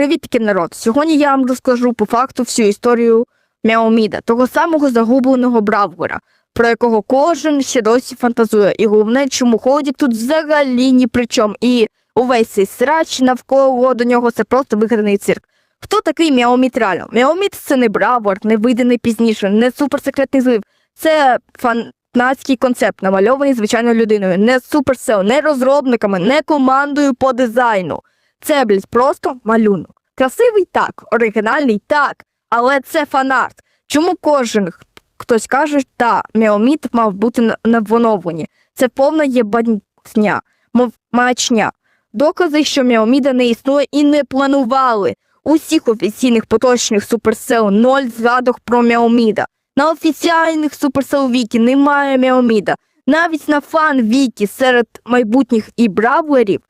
Привіт, таки народ! Сьогодні я вам розкажу по факту всю історію Мяоміда, того самого загубленого бравлера, про якого кожен ще досі фантазує. І головне, чому Холдік тут взагалі ні при чому. І увесь цей срач навколо до нього це просто вигаданий цирк. Хто такий Мяомід реально? Мяомід це не бравлер, не виданий пізніше, не суперсекретний злив. Це фанатський концепт, намальований звичайною людиною, не суперсел, не розробниками, не командою по дизайну. Це, блядь, просто малюнок. Красивий так, оригінальний так, але це фанарт. Чому кожен хтось каже, та Меоміт мав бути на- на? Це повна єбаньня, мов мачня. Докази, що Меоміда не існує і не планували. Усіх офіційних поточних суперсел ноль згадок про Меоміда. На офіціальних суперсел Вікі немає Меоміда. Навіть на фан Вікі серед майбутніх і бравлерів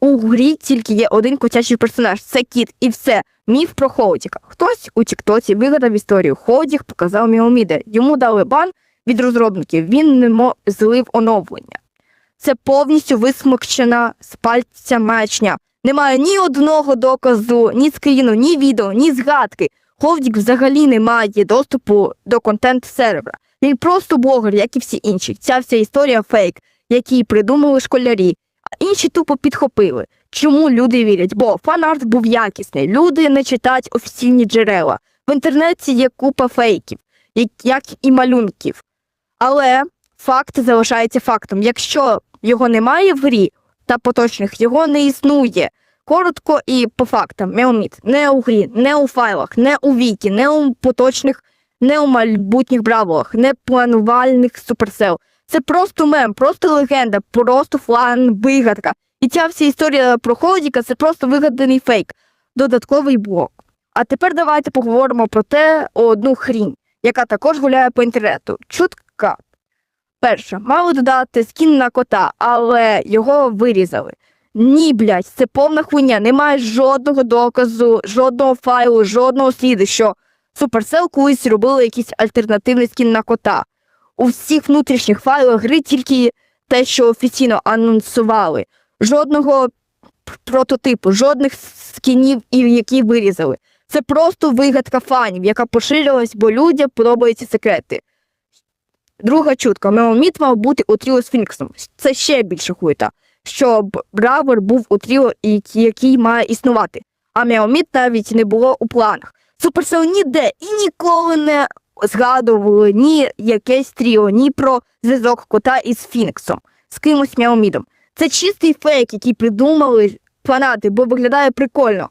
у грі тільки є один котячий персонаж це кіт, і все. Міф про Холдіка. Хтось у Тіктоці вигадав історію. Холдік показав Міоміде. Йому дали бан від розробників. Він не злив оновлення. Це повністю висмокчена з пальця маячня. Немає ні одного доказу, ні скріну, ні відео, ні згадки. Холдік взагалі не має доступу до контент сервера. Він просто блогер, як і всі інші. Ця вся історія фейк, який придумали школярі, інші тупо підхопили. Чому люди вірять? Бо фанарт був якісний. Люди не читають офіційні джерела. В інтернеті є купа фейків, як, і малюнків. Але факт залишається фактом. Якщо його немає в грі та поточних, його не існує. Коротко і по фактам. Меоміт не у грі, не у файлах, не у вікі, не у поточних, не у майбутніх браволах, не планувальних суперсел. Це просто мем, просто легенда, просто флан, вигадка. І ця вся історія про Холдіка це просто вигаданий фейк, додатковий блок. А тепер давайте поговоримо про те одну хрінь, яка також гуляє по інтернету. Чутка. Перше, мали додати скін на кота, але його вирізали. Ні, блядь, це повна хуйня. Немає жодного доказу, жодного файлу, жодного сліду, що Supercell колись робили якийсь альтернативний скін на кота. У всіх внутрішніх файлах гри тільки те, що офіційно анонсували. Жодного прототипу, жодних скінів, які вирізали. Це просто вигадка фанів, яка поширилась, бо людям подобаються секрети. Друга чутка. Меоміт мав бути у тріо з Фінксом. Це ще більше хуйта. Щоб Бравер був у тріо, який має існувати. А Меоміт навіть не було у планах. Суперсел ніде і ніколи не згадували ні якесь тріо, ні про зв'язок кота із Фініксом, з кимось м'яомідом. Це чистий фейк, який придумали фанати, бо виглядає прикольно.